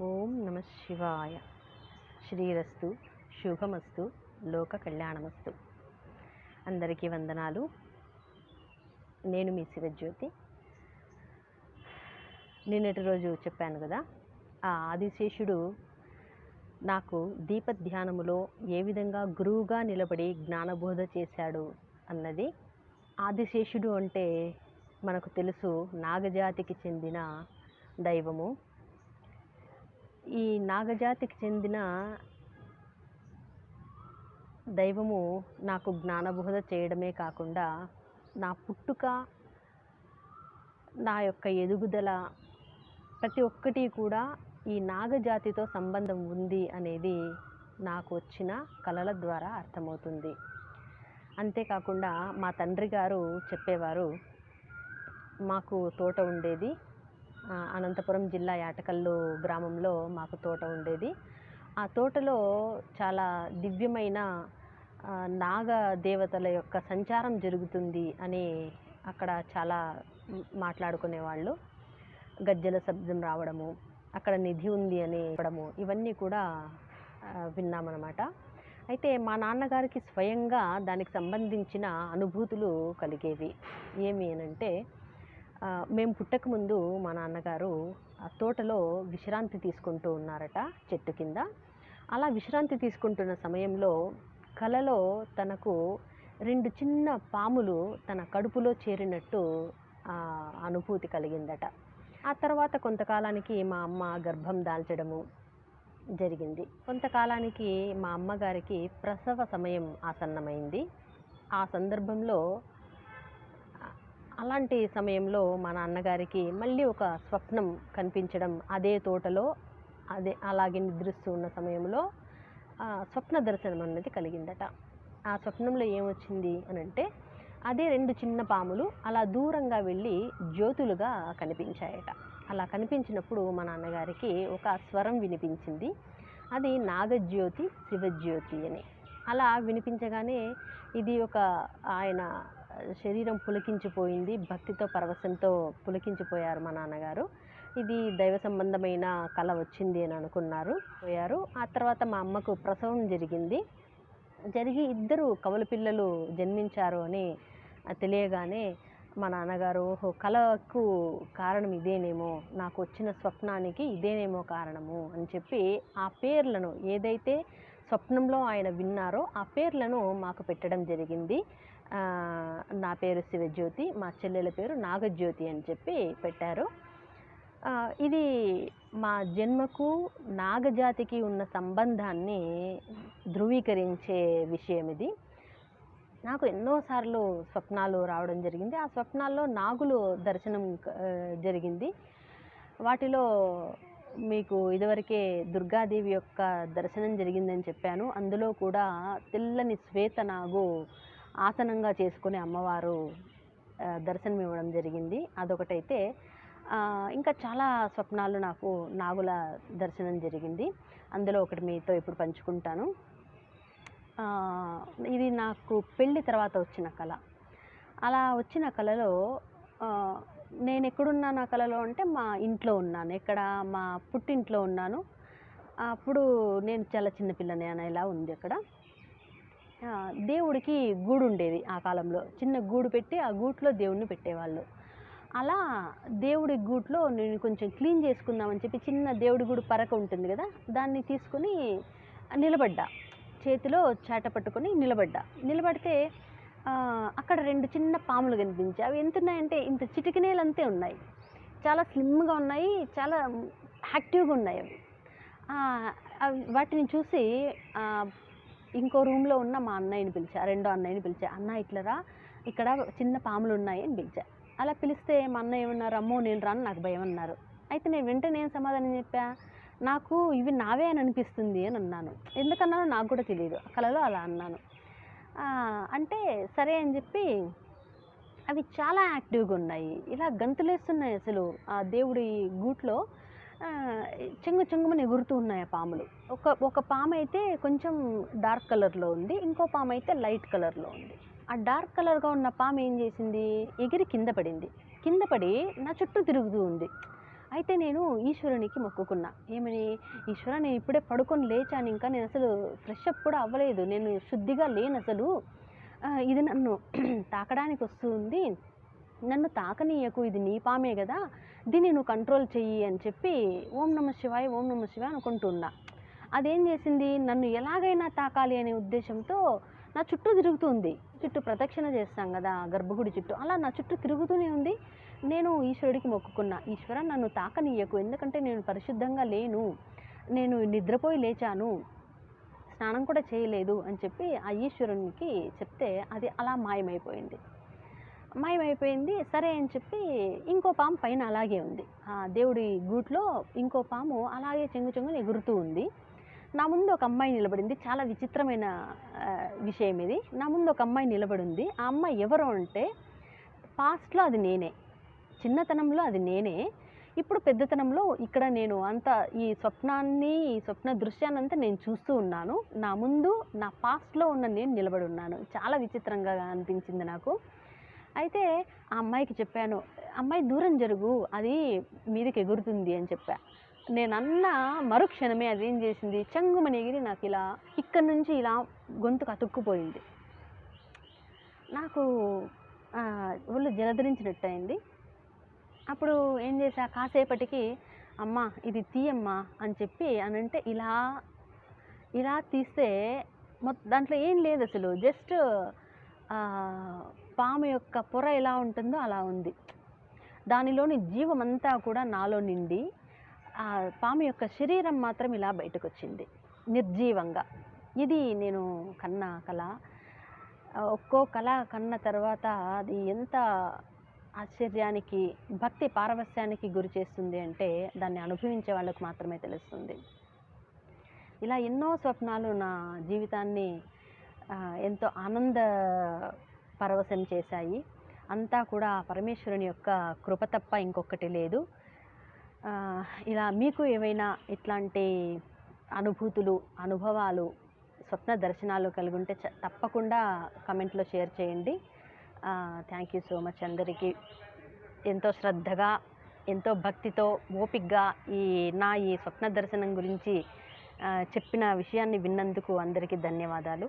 ఓం నమ శివాయ. శ్రీరస్తు శుభమస్తు లోక కళ్యాణమస్తు అందరికీ వందనాలు. నేను మీ శివజ్యోతి. నిన్నటి రోజు చెప్పాను కదా ఆ ఆదిశేషుడు నాకు దీపధ్యానములో ఏ విధంగా గురువుగా నిలబడి జ్ఞానబోధ చేశాడు అన్నది ఆదిశేషుడు అంటే మనకు తెలుసు. నాగజాతికి చెందిన దైవము. ఈ నాగజాతికి చెందిన దైవము నాకు జ్ఞానబోధ చేయడమే కాకుండా నా పుట్టుక నా యొక్క ఎదుగుదల ప్రతి ఒక్కటి కూడా ఈ నాగజాతితో సంబంధం ఉంది అనేది నాకు వచ్చిన కళల ద్వారా అర్థమవుతుంది. అంతేకాకుండా మా తండ్రి గారు చెప్పేవారు మాకు తోట ఉండేది అనంతపురం జిల్లా యాటకల్లు గ్రామంలో మాకు తోట ఉండేది. ఆ తోటలో చాలా దివ్యమైన నాగ దేవతల యొక్క సంచారం జరుగుతుంది అని అక్కడ చాలా మాట్లాడుకునేవాళ్ళు. గజ్జల శబ్దం రావడము అక్కడ నిధి ఉంది అని చెప్పడము ఇవన్నీ కూడా విన్నామన్నమాట. అయితే మా నాన్నగారికి స్వయంగా దానికి సంబంధించిన అనుభూతులు కలిగేవి. ఏమి అనంటే మేము పుట్టకముందు మా నాన్నగారు ఆ తోటలో విశ్రాంతి తీసుకుంటూ ఉన్నారట చెట్టు కింద. అలా విశ్రాంతి తీసుకుంటున్న సమయంలో కలలో తనకు రెండు చిన్న పాములు తన కడుపులో చేరినట్టు అనుభూతి కలిగిందట. ఆ తర్వాత కొంతకాలానికి మా అమ్మ గర్భం దాల్చడము జరిగింది. కొంతకాలానికి మా అమ్మగారికి ప్రసవ సమయం ఆసన్నమైంది. ఆ సందర్భంలో అలాంటి సమయంలో మా నాన్నగారికి మళ్ళీ ఒక స్వప్నం కనిపించడం అదే తోటలో అదే అలాగే నిద్రిస్తూ ఉన్న సమయంలో ఆ, స్వప్న దర్శనం అన్నది కలిగిందట. ఆ స్వప్నంలో ఏమొచ్చింది అని అంటే అదే రెండు చిన్న పాములు అలా దూరంగా వెళ్ళి జ్యోతులుగా కనిపించాయట. అలా కనిపించినప్పుడు మా నాన్నగారికి ఒక స్వరం వినిపించింది. అది నాగజ్యోతి శివజ్యోతి అని. అలా వినిపించగానే ఇది ఒక ఆయన శరీరం పులకించిపోయింది భక్తితో పరవశంతో పులకించిపోయారు మా నాన్నగారు. ఇది దైవ సంబంధమైన కళ వచ్చింది అని అనుకున్నారు పోయారు. ఆ తర్వాత మా అమ్మకు ప్రసవం జరిగింది. జరిగి ఇద్దరు కవల పిల్లలు జన్మించారు అని తెలియగానే మా నాన్నగారు ఓహో కళకు కారణం ఇదేనేమో నాకు వచ్చిన స్వప్నానికి ఇదేనేమో కారణము అని చెప్పి ఆ పేర్లను ఏదైతే స్వప్నంలో ఆయన విన్నారో ఆ పేర్లను మాకు పెట్టడం జరిగింది. నా పేరు శివజ్యోతి మా చెల్లెల పేరు నాగజ్యోతి అని చెప్పి పెట్టారు. ఇది మా జన్మకు నాగజాతికి ఉన్న సంబంధాన్ని ధృవీకరించే విషయం ఇది. నాకు ఎన్నోసార్లు స్వప్నాలు రావడం జరిగింది. ఆ స్వప్నాల్లో నాగులు దర్శనం జరిగింది. వాటిలో మీకు ఇదివరకే దుర్గాదేవి యొక్క దర్శనం జరిగిందని చెప్పాను. అందులో కూడా తెల్లని శ్వేత నాగు ఆసనంగా చేసుకునే అమ్మవారు దర్శనం ఇవ్వడం జరిగింది. అదొకటైతే ఇంకా చాలా స్వప్నాలు నాకు నాగుల దర్శనం జరిగింది. అందులో ఒకటి మీతో ఇప్పుడు పంచుకుంటాను. ఇది నాకు పెళ్ళి తర్వాత వచ్చిన కళ. అలా వచ్చిన కళలో నేను ఎక్కడున్నా నా కళలో అంటే మా ఇంట్లో ఉన్నాను. ఎక్కడ? మా పుట్టింట్లో ఉన్నాను. అప్పుడు నేను చాలా చిన్నపిల్లని అనేలా ఉంది అక్కడ. దేవుడికి గూడు ఉండేది ఆ కాలంలో. చిన్న గూడు పెట్టి ఆ గూట్లో దేవుడిని పెట్టేవాళ్ళు. అలా దేవుడి గూట్లో నేను కొంచెం క్లీన్ చేసుకుందామని చెప్పి చిన్న దేవుడి గూడు పరక ఉంటుంది కదా దాన్ని తీసుకొని నిలబడ్డా. చేతిలో చేట పట్టుకొని నిలబడ్డా. నిలబడితే అక్కడ రెండు చిన్న పాములు కనిపించాయి. అవి ఎంత ఉన్నాయంటే ఇంత చిటికినేలంతే ఉన్నాయి. చాలా స్లిమ్గా ఉన్నాయి చాలా యాక్టివ్గా ఉన్నాయి అవి. అవి వాటిని చూసి ఇంకో రూమ్లో ఉన్న మా అన్నయ్యని పిలిచా రెండో అన్నయ్యని పిలిచా అన్న ఇట్లరా ఇక్కడ చిన్న పాములు ఉన్నాయి అని పిలిచా. అలా పిలిస్తే మా అన్నయ్య ఏమన్నారు అమ్మో నేను రాను నాకు భయం అన్నారు. అయితే నేను వెంటనే ఏం సమాధానం చెప్పా నాకు ఇవి నావే అని అనిపిస్తుంది అని అన్నాను. ఎందుకన్నానో నాకు కూడా తెలియదు కళలో అలా అన్నాను. అంటే సరే అని చెప్పి అవి చాలా యాక్టివ్గా ఉన్నాయి ఇలా గంతులేస్తున్నాయి అసలు ఆ దేవుడి గూట్లో చెంగు చెంగుమని ఎగురుతూ ఉన్నాయి ఆ పాములు. ఒక ఒక పాము అయితే కొంచెం డార్క్ కలర్లో ఉంది ఇంకో పాము అయితే లైట్ కలర్లో ఉంది. ఆ డార్క్ కలర్గా ఉన్న పాము ఏం చేసింది? ఎగిరి కింద పడింది. కింద పడి నా చుట్టూ తిరుగుతూ ఉంది. అయితే నేను ఈశ్వరునికి మొక్కుకున్నా. ఏమని? ఈశ్వర నేను ఇప్పుడే పడుకొని లేచాను. ఇంకా నేను అసలు ఫ్రెష్ అప్ కూడా అవ్వలేదు. నేను శుద్ధిగా లేను అసలు. ఇది నన్ను తాకడానికి వస్తుంది. నన్ను తాకనీయకు ఇది నీ పామే కదా దీన్ని నువ్వు కంట్రోల్ చెయ్యి అని చెప్పి ఓం నమ శివాయ ఓం నమ శివాయ అనుకుంటున్నా. అదేం చేసింది? నన్ను ఎలాగైనా తాకాలి అనే ఉద్దేశంతో నా చుట్టూ తిరుగుతుంది. చుట్టూ ప్రదక్షిణ చేస్తాం కదా గర్భగుడి చుట్టూ. అలా నా చుట్టూ తిరుగుతూనే ఉంది. నేను ఈశ్వరుడికి మొక్కుకున్నా. ఈశ్వర నన్ను తాకనీయకు. ఎందుకంటే నేను పరిశుద్ధంగా లేను. నేను నిద్రపోయి లేచాను. స్నానం కూడా చేయలేదు అని చెప్పి ఆ ఈశ్వరునికి చెప్తే అది అలా మాయమైపోయింది. మాయమైపోయింది సరే అని చెప్పి ఇంకో పాము పైన అలాగే ఉంది. ఆ దేవుడి గూట్లో ఇంకో పాము అలాగే చెంగు చెంగుని ఎగురుతూ ఉంది. నా ముందు ఒక అమ్మాయి నిలబడింది. చాలా విచిత్రమైన విషయం ఇది. నా ముందు ఒక అమ్మాయి నిలబడి ఉంది ఆ అమ్మాయి ఎవరు అంటే పాస్ట్లో అది నేనే. చిన్నతనంలో అది నేనే. ఇప్పుడు పెద్దతనంలో ఇక్కడ నేను అంత ఈ స్వప్నాన్ని ఈ స్వప్న దృశ్యాన్ని అంతా నేను చూస్తూ ఉన్నాను. నా ముందు నా పాస్ట్లో ఉన్న నేను నిలబడి ఉన్నాను. చాలా విచిత్రంగా అనిపించింది నాకు. అయితే ఆ అమ్మాయికి చెప్పాను అమ్మాయి దూరం జరుగు అది మీదకి ఎగురుతుంది అని చెప్పా. నేను అన్న మరుక్షణమే అది ఏం చేసింది? చంగుమని ఎగిరి నాకు ఇలా ఇక్కడ నుంచి ఇలా గొంతుకు అతుక్కుపోయింది. నాకు ఒళ్ళు జలధరించినట్టు అయింది అప్పుడు ఏం చేసా కాసేపటికి అమ్మ ఇది తీయమ్మా అని చెప్పి అని అంటే ఇలా ఇలా తీస్తే మొత్తం దాంట్లో ఏం లేదు అసలు. జస్ట్ ఆమె యొక్క పొర ఎలా ఉంటుందో అలా ఉంది. దానిలోని జీవమంతా కూడా నాలో నిండి ఆ పాము యొక్క శరీరం మాత్రం ఇలా బయటకు వచ్చింది నిర్జీవంగా. ఇది నేను కన్న కళ. ఒక్కో కళ కన్న తర్వాత అది ఎంత ఆశ్చర్యానికి భక్తి పారవస్యానికి గురి చేస్తుంది అంటే దాన్ని అనుభవించే వాళ్ళకు మాత్రమే తెలుస్తుంది. ఇలా ఎన్నో స్వప్నాలు నా జీవితాన్ని ఎంతో ఆనంద పరవశం చేశాయి. అంతా కూడా పరమేశ్వరుని యొక్క కృప తప్ప ఇంకొకటి లేదు. ఇలా మీకు ఏవైనా ఇట్లాంటి అనుభూతులు అనుభవాలు స్వప్న దర్శనాలు కలిగి ఉంటే చ- తప్పకుండా కమెంట్లో షేర్ చేయండి. థ్యాంక్ యూ సో మచ్ అందరికీ. ఎంతో శ్రద్ధగా ఎంతో భక్తితో ఓపిగ్గా ఈ నా ఈ స్వప్న దర్శనం గురించి చెప్పిన విషయాన్ని విన్నందుకు అందరికీ ధన్యవాదాలు.